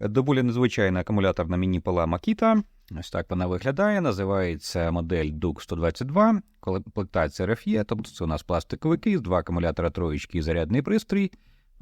Доволі незвичайна акумуляторна міні-пила Makita. Ось так вона виглядає. Називається модель DUC 122. Комплектація RFE, тобто це у нас пластиковий кейс, два акумулятора троєчки і зарядний пристрій.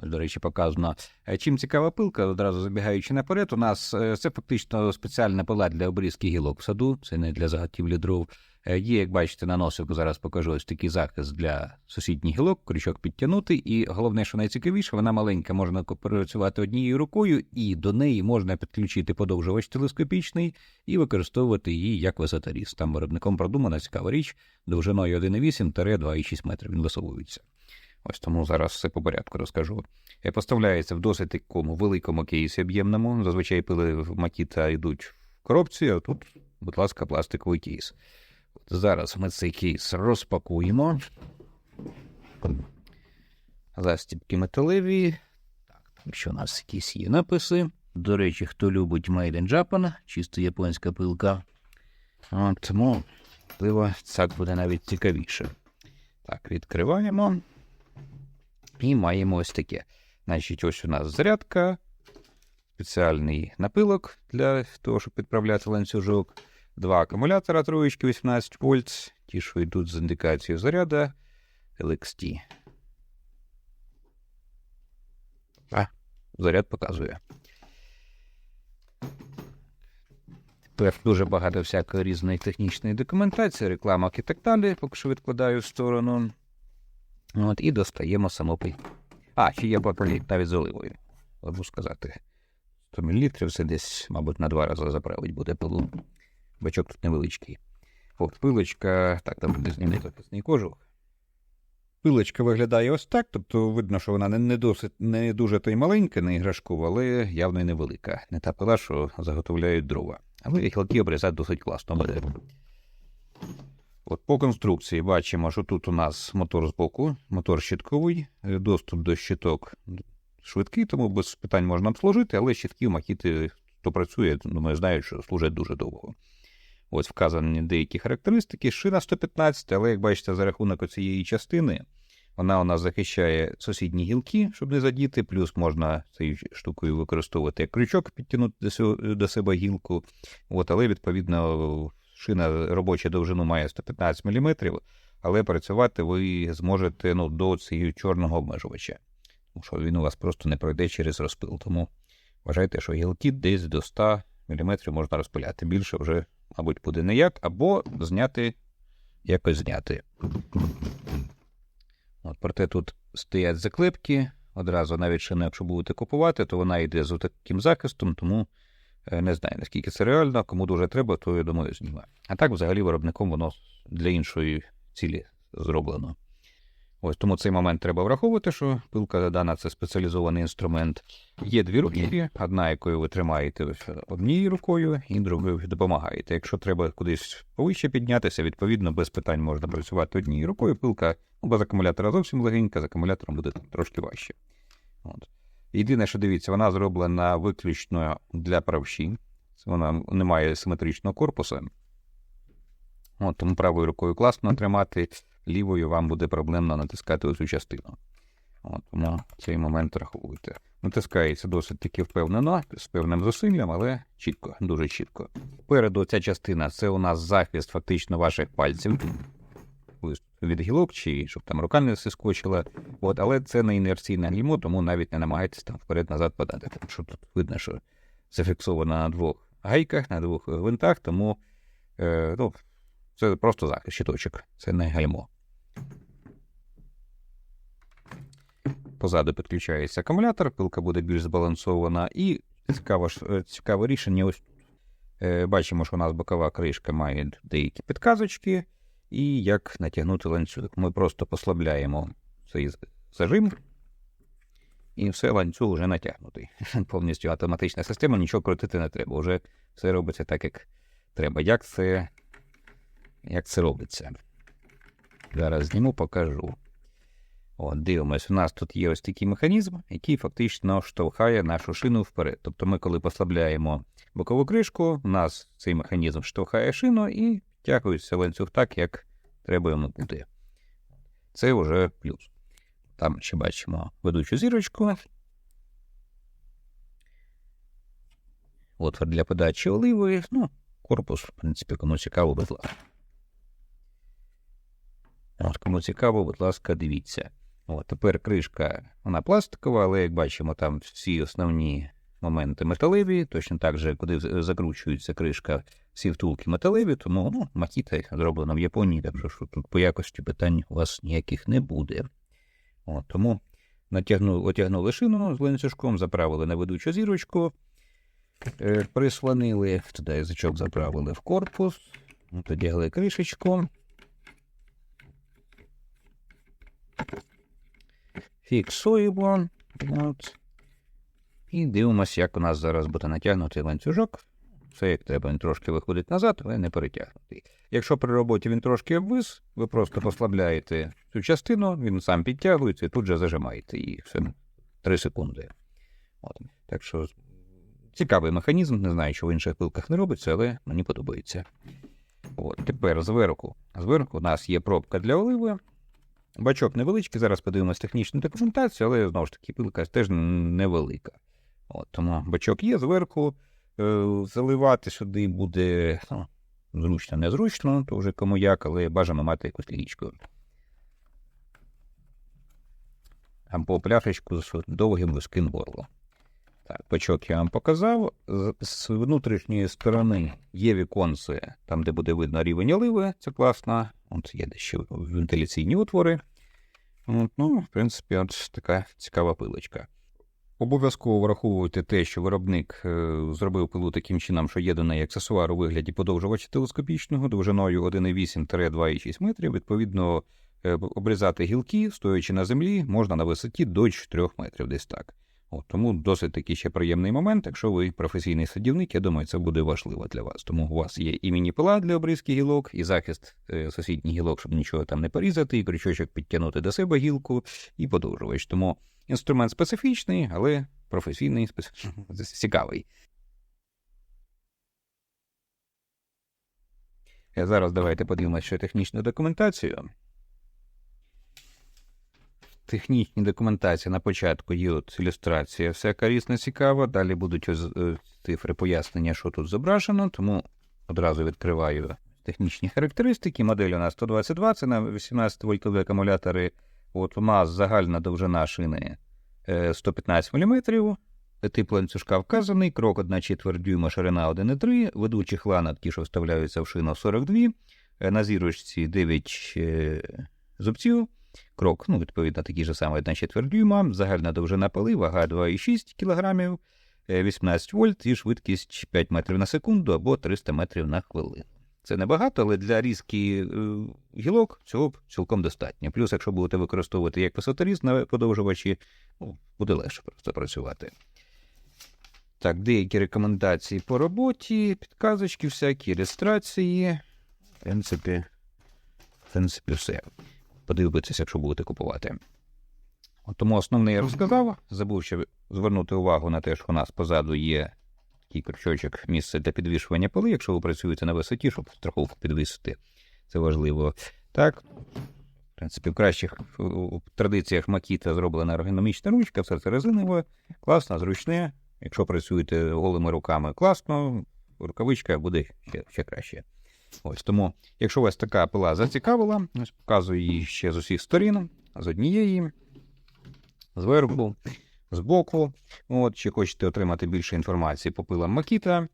До речі, показано. Е, Чим цікава пилка, одразу забігаючи наперед, у нас е, це фактично спеціальна пила для обрізки гілок в саду, це не для заготівлі дров. Е, Є, як бачите, на носику зараз покажу ось такий захист для сусідніх гілок, крючок підтягнути. І головне, що найцікавіше, вона маленька, можна працювати однією рукою, і до неї можна підключити подовжувач телескопічний і використовувати її як висоторіз. Там виробником продумана цікава річ довжиною 1,8-2,6 метрів він висовується. Ось тому зараз все по порядку розкажу. Е, Поставляється в досить такому великому кейсі об'ємному. Зазвичай пили в Макіта йдуть в коробці, а тут, будь ласка, пластиковий кейс. От Зараз ми цей кейс розпакуємо. Застібки металеві. Так, там ще у нас якісь є написи. До речі, хто любить Made in Japan, чисто японська пилка. От, тому, можливо, так буде навіть цікавіше. Так, відкриваємо. І маємо ось таке. Значить, ось у нас зарядка, спеціальний напилок для того, щоб підправляти ланцюжок, два акумулятора троєчки 18 вольт, ті, що йдуть з індикацією заряду LXT. А, заряд показує. Тепер дуже багато всякої різної технічної документації, рекламок і так далі, поки що відкладаю в сторону. От, і достаємо саму. А, ще є баклік навіть з оливою. Забув сказати. 100 мл це десь, мабуть, на два рази заправить буде пилу. Бачок тут невеличкий. От, пилочка. Так, там буде знімний захисний кожух. Пилочка виглядає ось так, тобто видно, що вона не, не, досить, не дуже то й маленька, не іграшкова, але явно й невелика. Не та пила, що заготовляють дрова. Але гілки обрізати досить класно буде. От по конструкції бачимо, що тут у нас мотор збоку, мотор щитковий, е, доступ до щиток швидкий, тому без питань можна обслужити, але щитки макіти, хто працює, думаю, знають, що служать дуже довго. Ось вказані деякі характеристики. Шина 115, але як бачите, за рахунок цієї частини вона у нас захищає сусідні гілки, щоб не задіти, плюс можна цією штукою використовувати як крючок, підтягнути до себе гілку. От, але відповідно шина робоча довжину має 115 мм, але працювати ви зможете ну, до цієї чорного обмежувача. Тому що він у вас просто не пройде через розпил. Тому вважайте, що гілки десь до 100 мм можна розпиляти. Більше вже, мабуть, буде ніяк, або зняти, якось зняти. От, проте тут стоять заклепки. Одразу, навіть шина, якщо будете купувати, то вона йде з таким захистом, тому Не знаю, наскільки це реально, кому дуже треба, то я думаю, знімаю. А так, взагалі, виробником воно для іншої цілі зроблено. Ось тому цей момент треба враховувати, що пилка дана це спеціалізований інструмент. Є дві руки, одна, якою ви тримаєте однією рукою, і другою допомагаєте. Якщо треба кудись повище піднятися, відповідно, без питань можна працювати однією рукою. Пилка ну, без акумулятора зовсім легенька, з акумулятором буде трошки важче. От. Єдине, що дивіться, вона зроблена виключно для правші. Вона не має симетричного корпусу. От, тому правою рукою класно тримати, лівою вам буде проблемно натискати оцю частину. От, тому цей момент рахуйте. Натискається досить таки впевнено, з певним зусиллям, але чітко, дуже чітко. Переду ця частина це у нас захист фактично ваших пальців від гілок, чи щоб там рука не сискочила. От, але це не інерційне гальмо, тому навіть не намагайтесь там вперед-назад подати. Тому що тут видно, що зафіксовано на двох гайках, на двох гвинтах, тому е, ну, це просто захист, щиточок, це не гальмо. Позаду підключається акумулятор, пилка буде більш збалансована, і цікаве, е, цікаве рішення. Ось е, бачимо, що у нас бокова кришка має деякі підказочки, і як натягнути ланцюг. Ми просто послабляємо цей зажим, і все, ланцюг вже натягнутий. Повністю автоматична система, нічого крутити не треба. Вже все робиться так, як треба. Як це, як це робиться? Зараз зніму, покажу. От, дивимось, у нас тут є ось такий механізм, який фактично штовхає нашу шину вперед. Тобто ми, коли послабляємо бокову кришку, у нас цей механізм штовхає шину і тягується ланцюг так, як треба йому бути. Це вже плюс. Там ще бачимо ведучу зірочку. отвір для подачі оливи. Ну, корпус, в принципі, кому цікаво, будь ласка. От, кому цікаво, будь ласка, дивіться. От, тепер кришка, вона пластикова, але як бачимо, там всі основні моменти металеві, точно так же, куди закручується кришка, всі втулки металеві, тому ну, макіта зроблена в Японії, так що тут по якості питань у вас ніяких не буде. От, тому натягнули, отягнули шину з ланцюжком, заправили на ведучу зірочку, е, прислонили, туди язичок заправили в корпус, от, одягли кришечку. Фіксуємо. От. І дивимося, як у нас зараз буде натягнутий ланцюжок. Треба, він трошки виходить назад, але не перетягнутий. Якщо при роботі він трошки обвис, ви просто послабляєте цю частину, він сам підтягується і тут же зажимаєте її. Все 3 секунди. От. Так що цікавий механізм, не знаю, що в інших пилках не робиться, але мені подобається. От. Тепер зверху. Зверху у нас є пробка для оливи. Бачок невеличкий, зараз подивимось технічну документацію, але знову ж таки пилка теж невелика. От, тому бачок є зверху. Е, заливати сюди буде ну, зручно, незручно, то вже кому як, але бажано мати якусь лічку. Або пляшечку з довгим вузьким горлом. Так, бачок я вам показав. З, внутрішньої сторони є віконце, там, де буде видно рівень оливи, це класно. От є дещо вентиляційні отвори. От, ну, в принципі, от така цікава пилочка. Обов'язково враховуйте те, що виробник е, зробив пилу таким чином, що є до неї аксесуар у вигляді подовжувача телескопічного довжиною 1,8-2,6 метрів. Відповідно, е, обрізати гілки, стоячи на землі, можна на висоті до 4 метрів, десь так. От, тому досить такий ще приємний момент. Якщо ви професійний садівник, я думаю, це буде важливо для вас. Тому у вас є і міні-пила для обрізки гілок, і захист е, сусідніх гілок, щоб нічого там не порізати, і крючочок підтягнути до себе гілку, і подовжувач. Тому інструмент специфічний, але професійний, специфічний, цікавий. Е, Зараз давайте подивимося ще технічну документацію. В технічній документації на початку є от ілюстрація, всяка різна цікава. Далі будуть е, цифри пояснення, що тут зображено, тому одразу відкриваю технічні характеристики. Модель у нас 122, це на 18 вольтові акумулятори. От у нас загальна довжина шини е, 115 мм. Тип ланцюжка вказаний, крок 1 четверть дюйма, ширина 1,3, ведучих ланок, що вставляються в шину 42, е, на зірочці 9 е, зубців, крок, ну, відповідно, такий же самий 1 четверть дюйма, загальна довжина пили, вага 2,6 кг, 18 вольт і швидкість 5 метрів на секунду або 300 метрів на хвилину. Це небагато, але для різки е, гілок цього цілком достатньо. Плюс, якщо будете використовувати як висоторіз на подовжувачі, ну, буде легше просто працювати. Так, деякі рекомендації по роботі, підказочки, всякі ілюстрації. В принципі, в принципі, все. Подивитися, якщо будете купувати. От тому основне я розказав. Забув ще звернути увагу на те, що у нас позаду є такий крючочок, місце для підвішування поли, якщо ви працюєте на висоті, щоб страховку підвісити. Це важливо. Так. В принципі, в кращих в традиціях Макіта зроблена ергономічна ручка, все це резинове, класно, зручне. Якщо працюєте голими руками, класно, рукавичка буде ще, ще краще. Ось тому, якщо вас така пила зацікавила, ось показую її ще з усіх сторін, з однієї, зверху, збоку. От, чи хочете отримати більше інформації по пилам Макіта,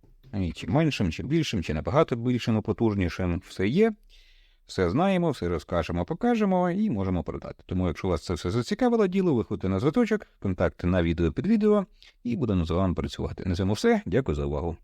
чи меншим, чи більшим, чи набагато більшим, і потужнішим, все є. Все знаємо, все розкажемо, покажемо і можемо продати. Тому, якщо вас це все зацікавило, діло, виходьте на звиточок, контакти на відео під відео, і будемо з вами працювати. На цьому все. Дякую за увагу.